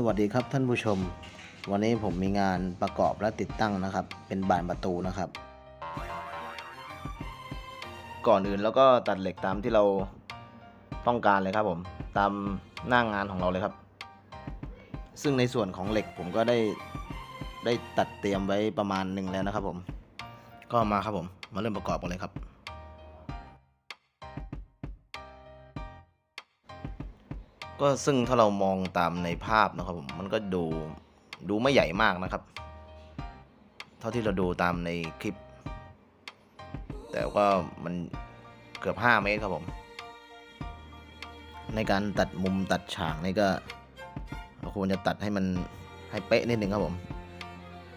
สวัสดีครับท่านผู้ชม วันนี้ผมมีงานประกอบและติดตั้งนะครับ เป็นบานประตูนะครับ ก่อนอื่นแล้วก็ตัดเหล็กตามที่เราต้องการเลยครับผมตามหน้างงานของเราเลยครับ ซึ่งในส่วนของเหล็กผมก็ได้ได้ตัดเตรียมไว้ประมาณหนึ่งแล้วนะครับผม ก็มาครับผมมาเริ่มประกอบกันเลยครับ ก็ซึ่งถ้าเรามองตามในภาพนะครับผมมันก็ดูดูไม่ใหญ่มากนะครับ เท่าที่เราดูตามในคลิป แต่ก็มันเกือบ 5 เมตรครับผม ในการตัดมุมตัดฉากนี่ก็เราควรจะตัดให้มันให้เป๊ะนิดนึงครับผม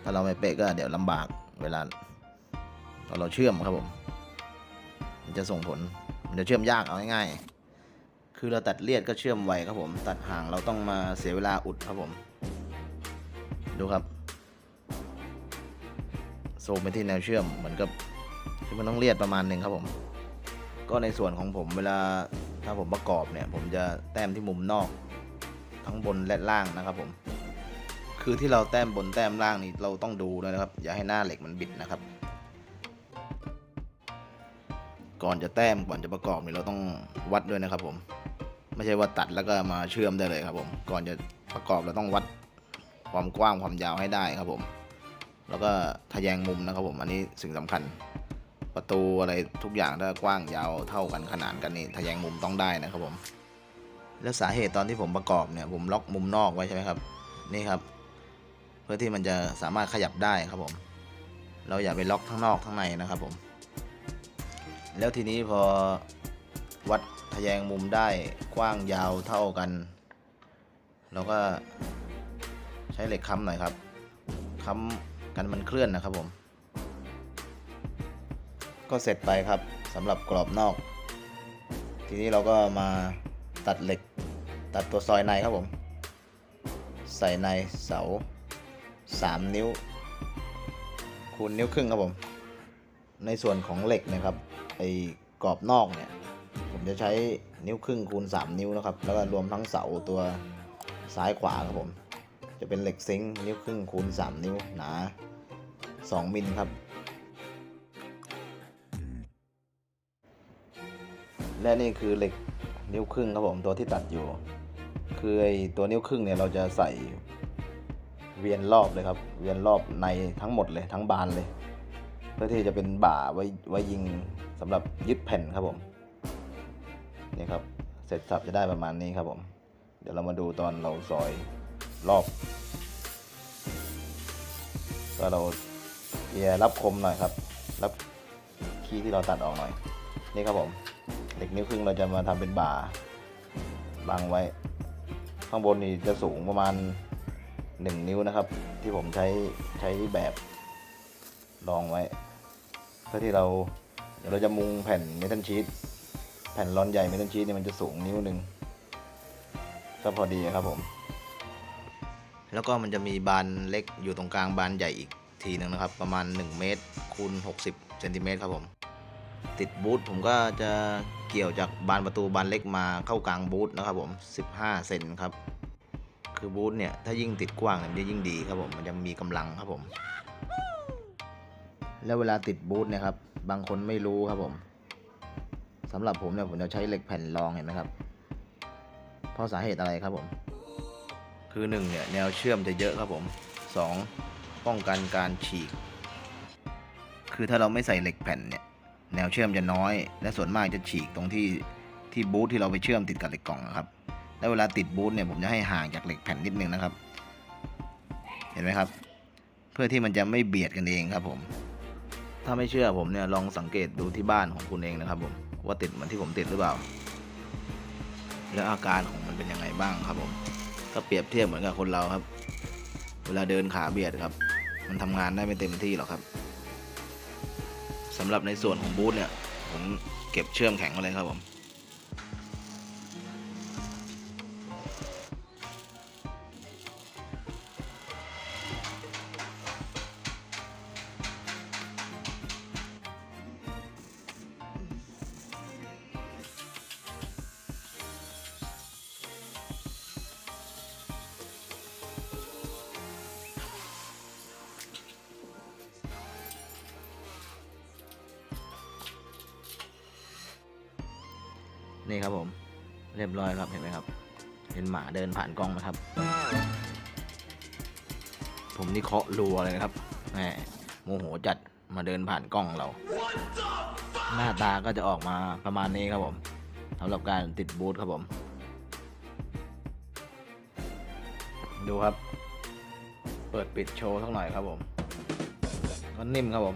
ถ้าเราไม่เป๊ะก็เดี๋ยวลำบากเวลาตอนเราเชื่อมครับผม มันจะส่งผล มันจะเชื่อมยากเอาง่ายๆ คือเราตัดเลียดก็เชื่อมไวครับผม ตัดห่างเราต้องมาเสียเวลาอุดครับผม ดูครับโซมไปที่แนวเชื่อมเหมือนกับคือมันต้องเลียดประมาณหนึ่งครับผม ก็ในส่วนของผมเวลาถ้าผมประกอบเนี่ย ผมจะแต้มที่มุมนอก ทั้งบนและล่างนะครับผม คือที่เราแต้มบนแต้มล่างนี่เราต้องดูด้วยนะครับ อย่าให้หน้าเหล็กมันบิดนะครับ ก่อนจะแต้มก่อนจะประกอบนี่เราต้องวัดด้วยนะครับผม ไม่ใช่ว่าตัดแล้วก็มาเชื่อมได้เลยครับผม ก่อนจะประกอบเราต้องวัดความกว้างความยาวให้ได้ครับผม แล้วก็ทะแยงมุมนะครับผม อันนี้สิ่งสำคัญ ประตูอะไรทุกอย่างถ้ากว้างยาวเท่ากันขนานกันนี่ทะแยงมุมต้องได้นะครับผม แล้วสาเหตุตอนที่ผมประกอบเนี่ยผมล็อกมุมนอกไว้ใช่ไหมครับ นี่ครับ เพื่อที่มันจะสามารถขยับได้ครับผม เราอย่าไปล็อกทั้งนอกทั้งในนะครับผม แล้วทีนี้พอวัด ทะแยงมุมได้กว้างยาวเท่ากันเราก็ใช้เหล็กค้ำหน่อยครับค้ำกันมันเคลื่อนนะครับผม ก็เสร็จไปครับสำหรับกรอบนอก ทีนี้เราก็มาตัดเหล็กตัดตัวซอยในครับผม ใส่ในเสา 3 นิ้ว คูณนิ้วครึ่งครับผม ในส่วนของเหล็กนะครับไอ้กรอบนอกเนี่ย ผมจะใช้นิ้วครึ่งคูณ 3 นิ้วนะครับ แล้วก็รวมทั้งเสาตัวซ้ายขวาครับผม จะเป็นเหล็กซิงค์นิ้วครึ่งคูณ 3 นิ้วหนา 2 มิลครับ และนี่คือเหล็กนิ้วครึ่งครับผมตัวที่ตัดอยู่ คือไอตัวนิ้วครึ่งเนี่ยเราจะใส่เวียนรอบเลยครับ เวียนรอบในทั้งหมดเลยทั้งบานเลย เพื่อที่จะเป็นบ่าไว้ไว้ยิงสำหรับยึดแผ่นครับผม นี่ครับเสร็จสับจะได้ประมาณนี้ครับผม เดี๋ยวเรามาดูตอนเราซอยรอบก็เราเกียรับคมหน่อยครับ รับคีย์ที่เราตัดออกหน่อย นี่ครับผมเหล็กนิ้วครึ่งเราจะมาทำเป็นบ่าบังไว้ ข้างบนนี่จะสูงประมาณ 1 นิ้วนะครับ ที่ผมใช้ใช้แบบรองไว้ เพื่อที่เราเดี๋ยวเราจะมุงแผ่นเมทัลชีต ผ่นร้อนใหญ่เมทัลชีตเนี่ยมันจะสูงนิ้วหนึ่งก็พอดีครับผม แล้วก็มันจะมีบานเล็กอยู่ตรงกลางบานใหญ่อีกทีหนึ่งนะครับ ประมาณ 1 เมตรคูณ60เซนติเมตรครับผม ติดบูทผมก็จะเกี่ยวจากบานประตูบานเล็กมาเข้ากลางบูทนะครับผม 15 เซนครับ คือบูทเนี่ยถ้ายิ่งติดกว้างยมันจะยิ่งดีครับผม มันจะมีกำลังครับผม แล้วเวลาติดบูทเนี่ยครับ บางคนไม่รู้ครับผม สำหรับผมเนี่ยผมจะใช้เหล็กแผ่นรองเห็นไหมครับ เพราะสาเหตุอะไรครับผม คือหนึ่งเนี่ยแนวเชื่อมจะเยอะครับผมสองป้องกันการฉีก คือถ้าเราไม่ใส่เหล็กแผ่นเนี่ยแนวเชื่อมจะน้อย และส่วนมากจะฉีกตรงที่ที่บูทที่เราไปเชื่อมติดกับเหล็กกล่องนะครับ แล้วเวลาติดบูทเนี่ยผมจะให้ห่างจากเหล็กแผ่นนิดนึงนะครับ เห็นไหมครับ เพื่อที่มันจะไม่เบียดกันเองครับผม ถ้าไม่เชื่อผมเนี่ยลองสังเกตดูที่บ้านของคุณเองนะครับผม ว่าติดเหมือนที่ผมติดหรือเปล่า แล้วอาการของมันเป็นยังไงบ้างครับผมถ้าเปรียบเทียบเหมือนกับคนเราครับ เวลาเดินขาเบียดครับ มันทำงานได้ไม่เต็มที่หรอกครับสำหรับในส่วนของบูธเนี่ยผมเก็บเชื่อมแข็งมาเลยครับผม นี่ครับผม เรียบร้อยครับเห็นไหมครับเห็นหมาเดินผ่านกล้องไหมครับ ผมนี่เคาะรัวเลยนะครับแหมโมโหจัดมาเดินผ่านกล้องเรา หน้าตาก็จะออกมาประมาณนี้ครับผมสำหรับการติดบูธครับผม ดูครับ เปิดปิดโชว์สักหน่อยครับผม ก็นิ่มครับผม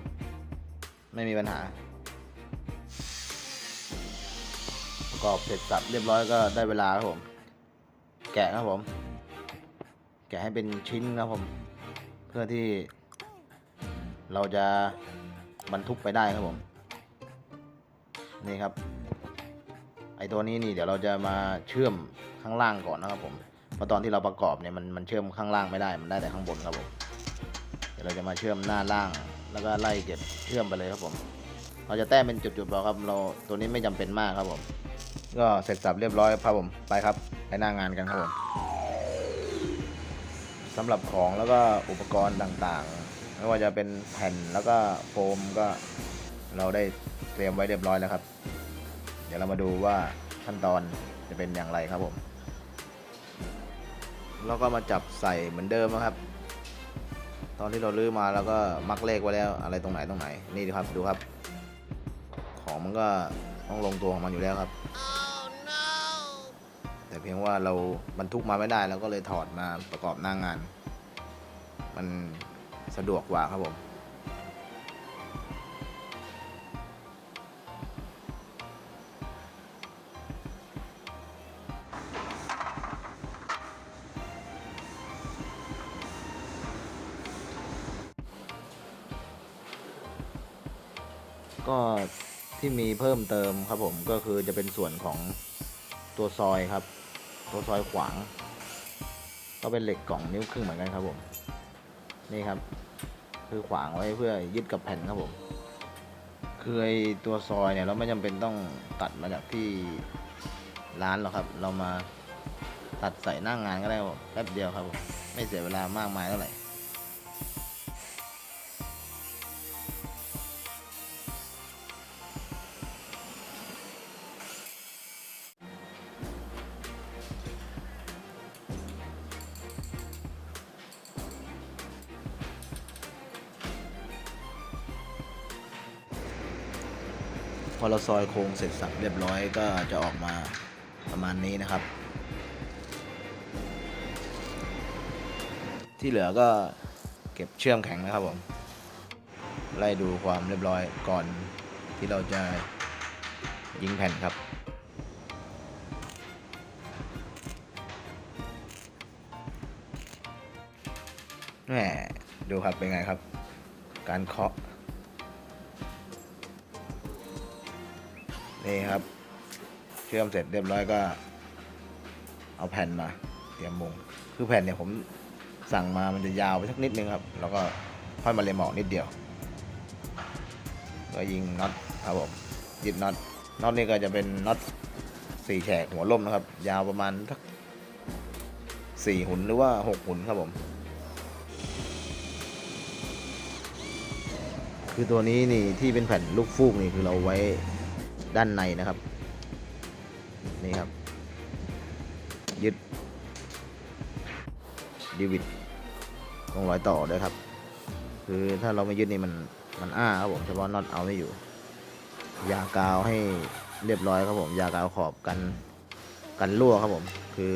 ไม่มีปัญหา ระกอบเสร็จสับเรียบร้อยก็ได้เวลาครับผม แกะครับผม แกะให้เป็นชิ้นครับผม เพื่อที่ เราจะบรรทุกไปได้ครับผม นี่ครับ ไอตัวนี้นี่เดี๋ยวเราจะมาเชื่อมข้างล่างก่อนนะครับผมเพราะตอนที่เราประกอบเนี่ยมันมันเชื่อมข้างล่างไม่ได้มันได้แต่ข้างบนครับผมเดี๋ยวเราจะมาเชื่อมหน้าล่างแล้วก็ไล่เก็บเชื่อมไปเลยครับผม เราจะแต้มเป็นจุดๆพอครับ เราตัวนี้ไม่จำเป็นมากครับผม ก็เสร็จสับเรียบร้อยครับผมไปครับไปหน้างานกันครับผมสำหรับของแล้วก็อุปกรณ์ต่างๆ ไม่ว่าจะเป็นแผ่นแล้วก็โฟมก็เราได้เตรียมไว้เรียบร้อยแล้วครับ เดี๋ยวเรามาดูว่าขั้นตอนจะเป็นอย่างไรครับผมแล้วก็มาจับใส่เหมือนเดิมนะครับ ตอนที่เราลื้อมาแล้วก็มักเลขไว้แล้วอะไรตรงไหนตรงไหนนี่ดูครับดูครับ ของมันก็ต้องลงตัวของมันอยู่แล้วครับ พียงว่าเราบรรทุกมาไม่ได้เราก็เลยถอดมาประกอบหน้างงาน มันสะดวกกว่าครับผมก็ที่มีเพิ่มเติมครับผมก็คือจะเป็นส่วนของตัวซอยครับ ตัวซอยขวาง ก็เป็นเหล็กกล่องนิ้วครึ่งเหมือนกันครับผม นี่ครับ คือขวางไว้เพื่อยึดกับแผ่นครับผมคือไอตัวซอยเนี่ยเราไม่จำเป็นต้องตัดมาจากที่ร้านหรอกครับ เรามาตัดใส่หน้างงานก็ได้ครับแป๊บเดียวครับผมไม่เสียเวลามากมายเท่าไหร่ อเราซอยโครงเสร็จสับเรียบร้อยก็จะออกมาประมาณนี้นะครับ ที่เหลือก็เก็บเชื่อมแข็งนะครับผมไล่ดูความเรียบร้อยก่อนที่เราจะยิงแผ่นครับแหมดูครับเป็นไงครับ การเคาะ นี่ครับ เชื่อมเสร็จเรียบร้อยก็ เอาแผ่นมา เตรียมมุงคือแผ่นเนี่ยผมสั่งมามันจะยาวไปสักนิดนึงครับ แล้วก็ค่อยมาเลยเหมาะนิดเดียว ก็ยิงน็อตครับผมยึดน็อตน็อตนี่ก็จะเป็นน็อตสี่แฉกหัวล่มนะครับ ยาวประมาณสักสี่หุ่นหรือว่าหกหุ่นครับผม คือตัวนี้นี่ที่เป็นแผ่นลูกฟูกนี่คือเราไว้ ด้านในนะครับ นี่ครับ ยึดดีวิดตรงรอยต่อด้วยครับ คือถ้าเราไม่ยึดนี่มันมันอ้าครับผมเฉพาะน็อตเอาไม่อยู่ ยากาวให้เรียบร้อยครับผม ยากาวขอบกันกันรั่วครับผม คือ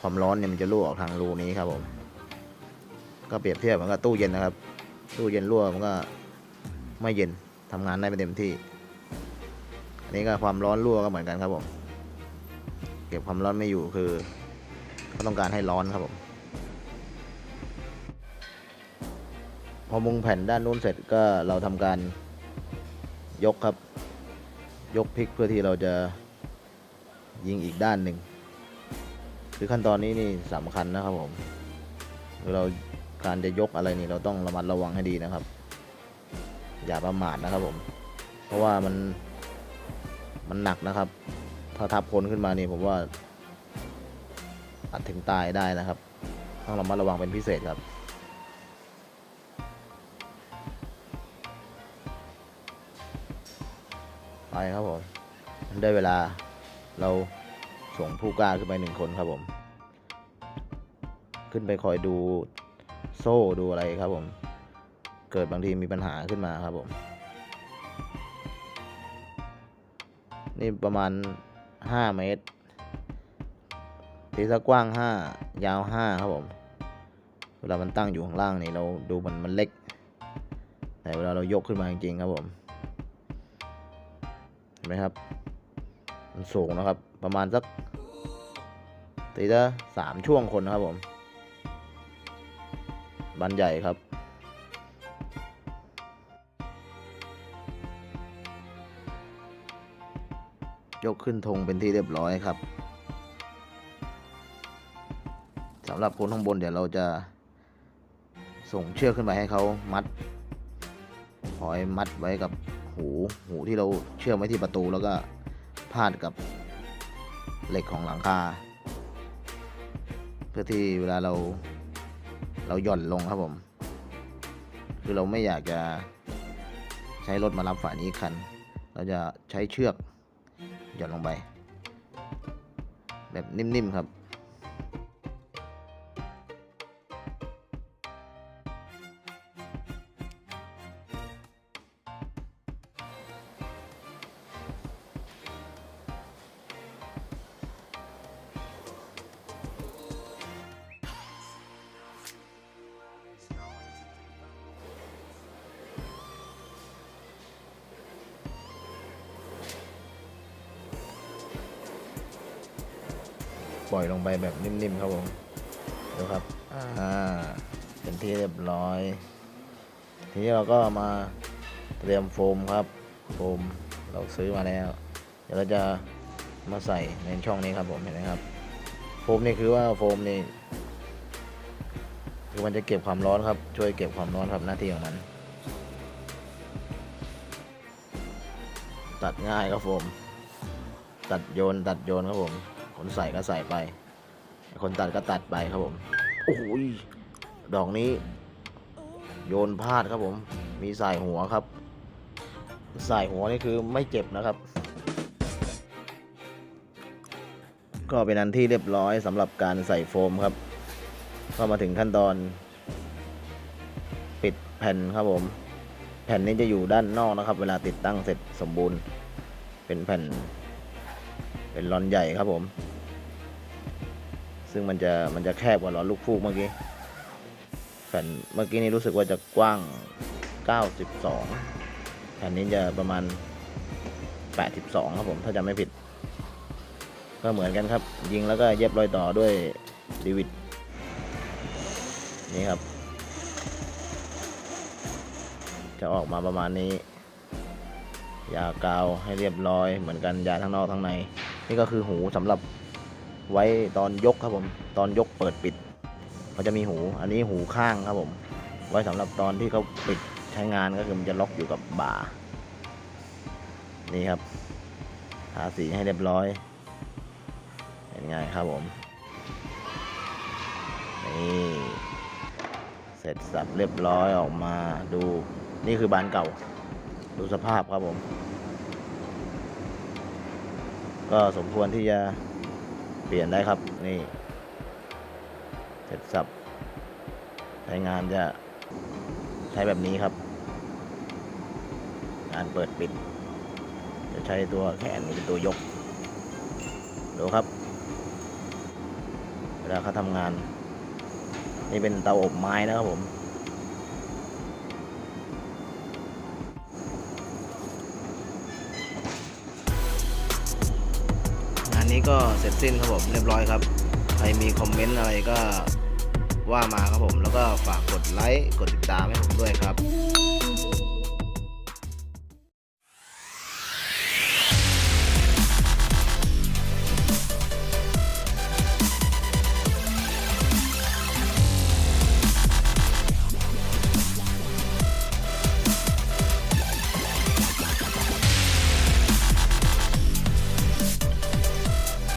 ความร้อนเนี่ยมันจะรั่วออกทางรูนี้ครับผม ก็เปรียบเทียบเหมือนกับตู้เย็นนะครับ ตู้เย็นรั่วมันก็ไม่เย็นทำงานได้ไม่เต็มที่ อันนี้ก็ความร้อนรั่วก็เหมือนกันครับผมเก็บความร้อนไม่อยู่คือเขาต้องการให้ร้อนครับผมพอมุงแผ่นด้านนู้นเสร็จก็เราทำการยกครับ ยกพลิกเพื่อที่เราจะยิงอีกด้านหนึ่งคือขั้นตอนนี้นี่สำคัญนะครับผมคือเราการจะยกอะไรนี่เราต้องระมัดระวังให้ดีนะครับ อย่าประมาทนะครับผม เพราะว่ามัน มันหนักนะครับ ถ้าทับคนขึ้นมานี่ผมว่าอาจถึงตายได้นะครับ ต้องระมัดระวังเป็นพิเศษครับไปครับผม ได้เวลาเราส่งผู้กล้าขึ้นไปหนึ่งคนครับผม ขึ้นไปคอยดูโซ่ดูอะไรครับผม เกิดบางทีมีปัญหาขึ้นมาครับผม นี่ประมาณ 5 เมตรทีซะกว้าง 5 ยาว 5 ครับผม เวลามันตั้งอยู่ข้างล่างนี่เราดูมันมันเล็ก แต่เวลาเรายกขึ้นมาจริงๆครับผม เห็นไหมครับ มันสูงนะครับ ประมาณสักตีละสามช่วงคนนะครับผม บันใหญ่ครับ ยกขึ้นธงเป็นที่เรียบร้อยครับสำหรับคนข้างบนเดี๋ยวเราจะส่งเชือกขึ้นไปให้เขามัดหอยมัดไว้กับหูหูที่เราเชื่อมไว้ที่ประตูแล้วก็พาดกับเหล็กของหลังคา เพื่อที่เวลาเราเราหย่อนลงครับผม คือเราไม่อยากจะใช้รถมารับฝ่ายนี้คัน เราจะใช้เชือก หย่อนลงไป แบบนิ่มๆครับ ปล่อยลงไปแบบนิ่มๆครับผมดูครับอ่าเป็นที่เรียบร้อย ทีนี้เราก็มาเตรียมโฟมครับ โฟมเราซื้อมาแล้ว เดี๋ยวเราจะมาใส่ในช่องนี้ครับผมเห็นไหมครับ โฟมนี่คือว่าโฟมนี่คือมันจะเก็บความร้อนครับ ช่วยเก็บความร้อนครับหน้าที่ของมัน ตัดง่ายครับโฟมตัดโยนตัดโยนครับผม คนใส่ก็ใส่ไป คนตัดก็ตัดไปครับผม โอ้โหยดอกนี้ โยนพลาดครับผม มีสายหัวครับ สายหัวนี่คือไม่เจ็บนะครับ ก็เป็นอันที่เรียบร้อยสำหรับการใส่โฟมครับ ก็มาถึงขั้นตอน ปิดแผ่นครับผม แผ่นนี้จะอยู่ด้านนอกนะครับ เวลาติดตั้งเสร็จสมบูรณ์ เป็นแผ่นเป็นลอนใหญ่ครับผม ซึ่งมันจะมันจะแคบกว่าลอนลูกฟูกเมื่อกี้แผ่นเมื่อกี้นี้รู้สึกว่าจะกว้าง 92 แผ่นนี้จะประมาณ 82 ครับผมถ้าจำไม่ผิด ก็เหมือนกันครับ ยิงแล้วก็เย็บรอยต่อด้วยดีวิดนี่ครับ จะออกมาประมาณนี้ ยากาวให้เรียบร้อยเหมือนกันยาทั้งนอกทั้งใน นี่ก็คือหูสำหรับ ไว้ตอนยกครับผม ตอนยกเปิดปิดเขาจะมีหู อันนี้หูข้างครับผม ไว้สำหรับตอนที่เขาปิดใช้งานก็คือมันจะล็อกอยู่กับบ่า นี่ครับทาสีให้เรียบร้อยเป็นไงครับผม นี่ เสร็จสับเรียบร้อยออกมาดู นี่คือบานเก่า ดูสภาพครับผม ก็สมควรที่จะ เปลี่ยนได้ครับนี่เสร็จสับใช้งานจะใช้แบบนี้ครับ งานเปิดปิด จะใช้ตัวแขนเป็นตัวยกดูครับเวลาเขาทำงาน นี่เป็นเตาอบไม้นะครับผม นี้ก็เสร็จสิ้นครับผมเรียบร้อยครับ ใครมีคอมเมนต์อะไรก็ว่ามาครับผม แล้วก็ฝากกดไลค์ กดติดตามให้ผมด้วยครับ